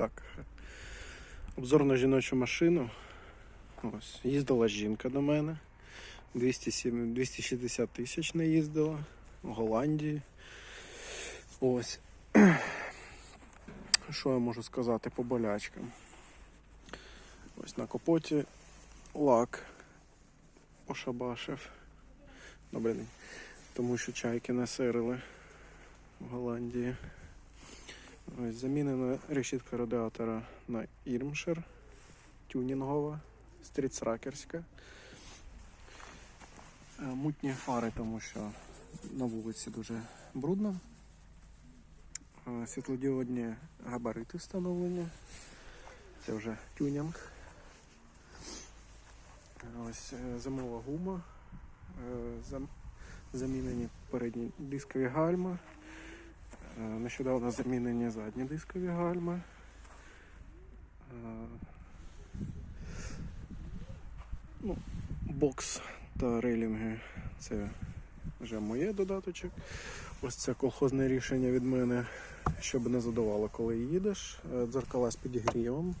Так. Обзор на жіночу машину. Ось. Їздила жінка до мене. 207, 260 тисяч не їздила в Голландії. Ось. Що я можу сказати по болячкам? Ось на капоті лак ошабашив. Добрий день. Тому що чайки насирили в Голландії. Ось замінена решітка радіатора на Ірмшер тюнінгова, стрітсракерська. Е, Мутні фари, тому що на вулиці дуже брудно. Е, Світлодіодні габарити встановлені. Це вже тюнінг. Ось е, зимова гума. Замінені передні дискові гальма. Е, Нещодавно замінені задні дискові гальми. Е, Ну, бокс та рейлінги це вже моє додаточок. Ось це колхозне рішення від мене, щоб не задувало, коли їдеш. Е, Дзеркала з підігрівом.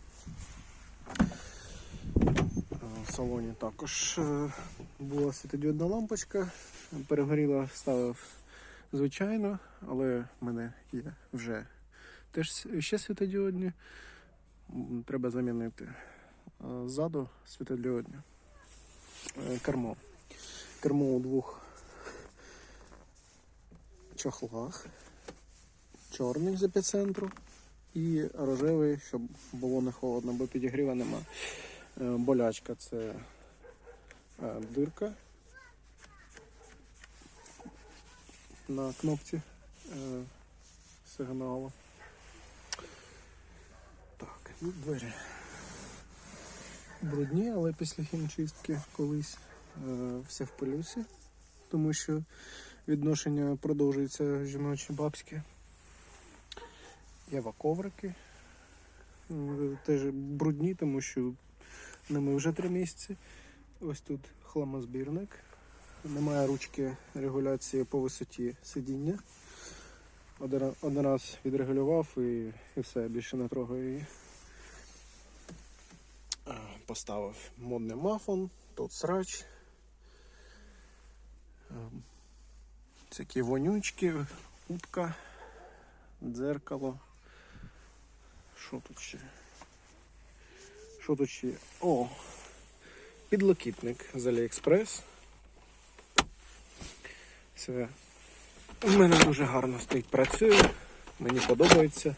В салоні також була світодіодна лампочка. Перегоріла, ставив звичайно, але в мене є вже теж ще світодіодні. Треба замінити. Е, Ззаду світодіодні. Е, Кермо. Кермо у двох чохлах. Чорний з епіцентру і рожевий, щоб було не холодно, бо підігріва нема. Е, Болячка це дирка на кнопці е, сигналу. Так, і двері. Брудні, але після хімчистки колись е, все в пилюсі, тому що відношення продовжується жіночі бабське. Єва коврики. Е, Теж брудні, тому що ними вже три місяці. Ось тут хламозбірник. Немає ручки регуляції по висоті сидіння. Один, раз відрегулював і, і все, більше не трогаю її. Е, Поставив модний мафон, тут срач. Всякі вонючки, утка, дзеркало. Що тут ще? Що тут ще? О! Підлокітник з Аліекспрес. Це у мене дуже гарно стоїть, працює. Мені подобається.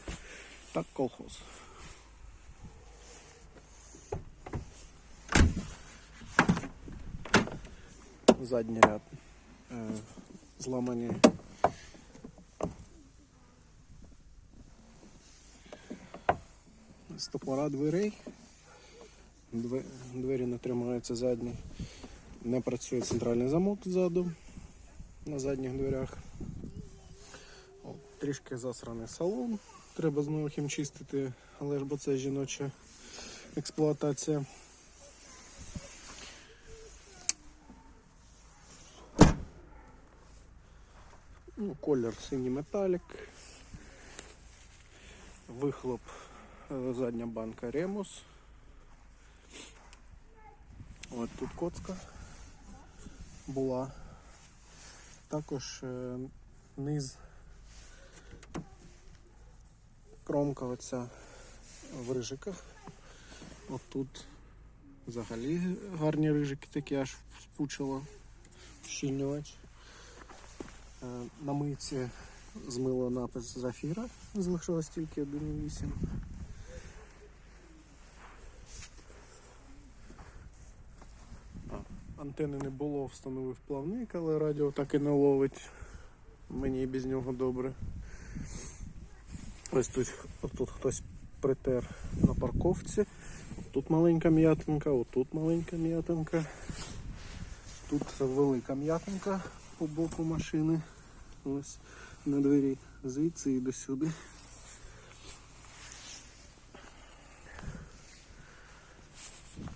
Так, колхоз. Задній ряд е, зламані. Стопора дверей. Двері не тримаються задні. Не працює центральний замок ззаду на задніх дверях. От, трішки засраний салон. Треба знову хімчистити, але ж бо це жіноча експлуатація. Ну, колір синій металік. Вихлоп е, задня банка Ремус. От тут коцка була. Також е, низ кромка оця в рижиках. От тут взагалі гарні рижики такі аж спучило. Щільнювач. Е, На мийці змило напис Зафіра, залишилось тільки 1,8. Антени не було, встановив плавник, але радіо так і не ловить. Мені і без нього добре. Ось тут, тут хтось притер на парковці. Тут маленька м'ятинка, отут маленька м'ятинка. Тут велика м'ятинка по боку машини. Ось на двері звідси і до сюди.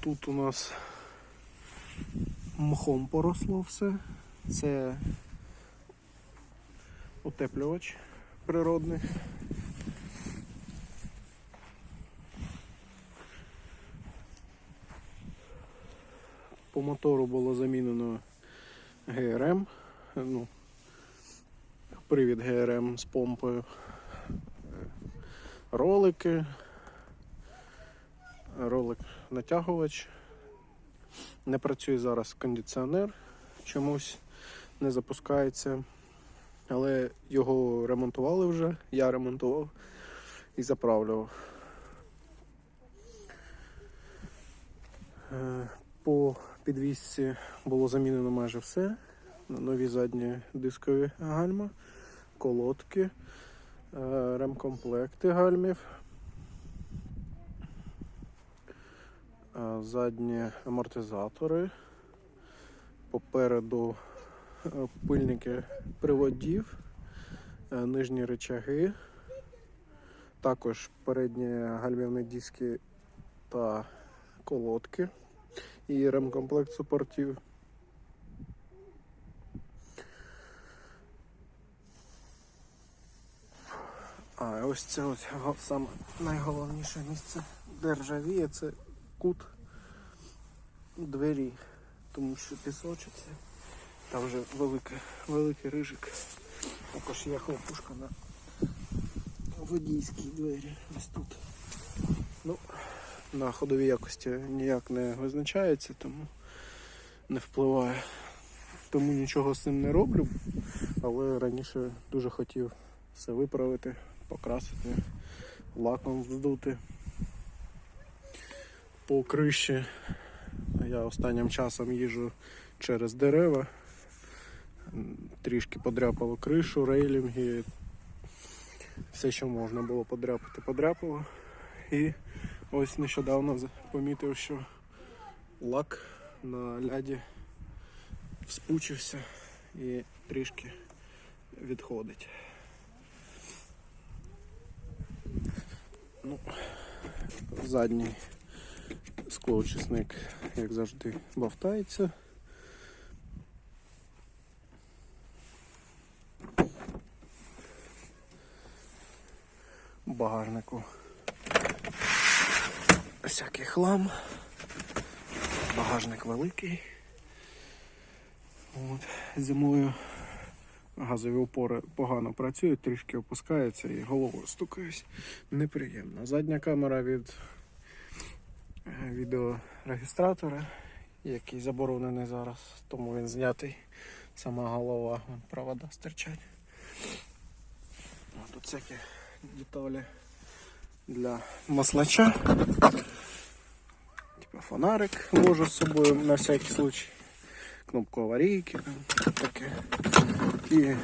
Тут у нас мхом поросло все. Це утеплювач природний. По мотору було замінено ГРМ, ну, привід ГРМ з помпою, ролики, ролик натягувач. Не працює зараз кондиціонер чомусь не запускається. Але його ремонтували вже, я ремонтував і заправлював. Е, По підвісці було замінено майже все. Нові задні дискові гальма, колодки, е, ремкомплекти гальмів. Задні амортизатори. Попереду е, пильники приводів, е, нижні речаги, також передні гальмівні диски та колодки і ремкомплект супортів. А ось це ось саме найголовніше місце, де ржавіє, це кут двері, тому що пісочиться. Там вже великий, великий рижик. Також є хлопушка на водійській двері. Ось тут. Ну, на ходовій якості ніяк не визначається, тому не впливає. Тому нічого з цим не роблю. Але раніше дуже хотів все виправити, покрасити, лаком здути. По криші я останнім часом їжу через дерева. Трішки подряпало кришу, рейлінги. Все, що можна було подряпати, подряпало. І ось нещодавно помітив, що лак на ляді вспучився і трішки відходить. Ну, задній склоочисник, як завжди, бавтається. В багажнику всякий хлам. Багажник великий. От. Зимою газові опори погано працюють, трішки опускаються і головою стукаюсь. Неприємно. Задня камера від відеорегістратора, який заборонений зараз, тому він знятий. Сама голова, вон провода стирчать. Тут всякі деталі для маслача. Типа фонарик вожу з собою на всякий случай. Кнопку аварійки таке. І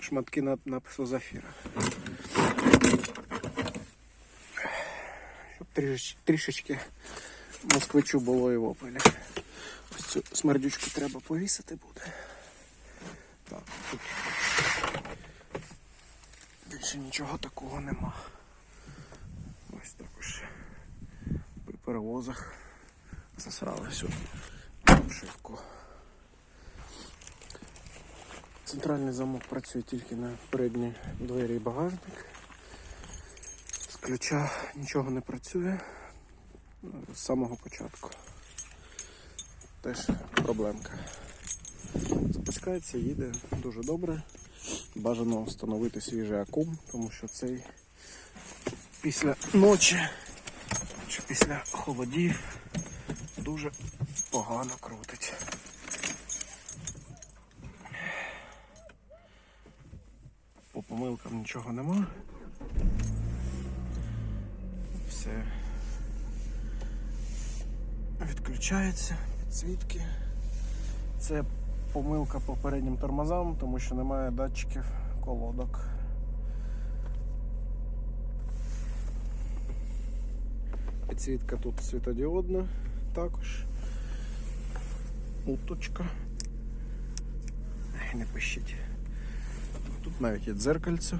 шматки на- напису зафіра. Щоб трішечки, трішечки москвичу було і в опелі. Ось цю смердючку треба повісити буде. Так, тут більше нічого такого нема. Ось також при перевозах засрали всю обшивку. Центральний замок працює тільки на передні двері і багажник. Ключа нічого не працює з самого початку. Теж проблемка. Запускається, їде дуже добре. Бажано встановити свіжий акум, тому що цей після ночі чи після холодів дуже погано крутить. По помилкам нічого нема. Все відключається, підсвітки. Це помилка по переднім тормозам, тому що немає датчиків колодок. Підсвітка тут світодіодна також. Уточка. Не пищить. Тут навіть є дзеркальце.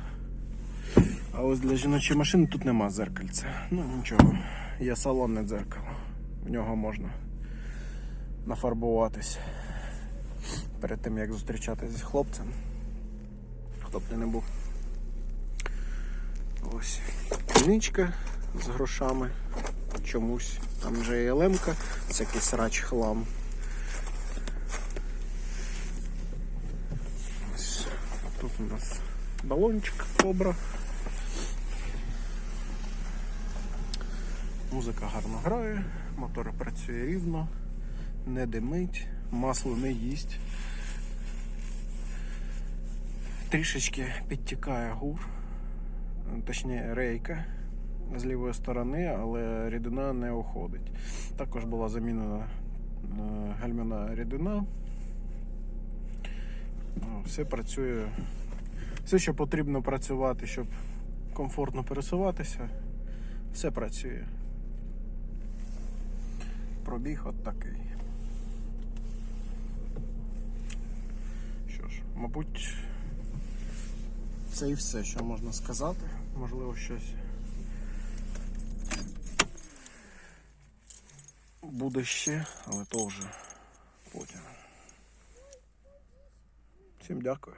А ось для жіночої машини тут нема зеркальця. Ну нічого, є салонне дзеркало. В нього можна нафарбуватись перед тим як зустрічатися з хлопцем. Хто б ти не був. Ось кіничка з грошами. Чомусь там вже є лемка, це якийсь срач хлам. Ось Тут у нас балончик кобра. Музика гарно грає, мотор працює рівно, не димить, масло не їсть. Трішечки підтікає гур, точніше рейка з лівої сторони, але рідина не уходить. Також була замінена е, гальмяна рідина. Ну, Все працює. Все, що потрібно працювати, щоб комфортно пересуватися, все працює. Пробіг от такий. Що ж, мабуть, це і все, що можна сказати. Можливо, щось буде ще, але то вже потім. Всім дякую.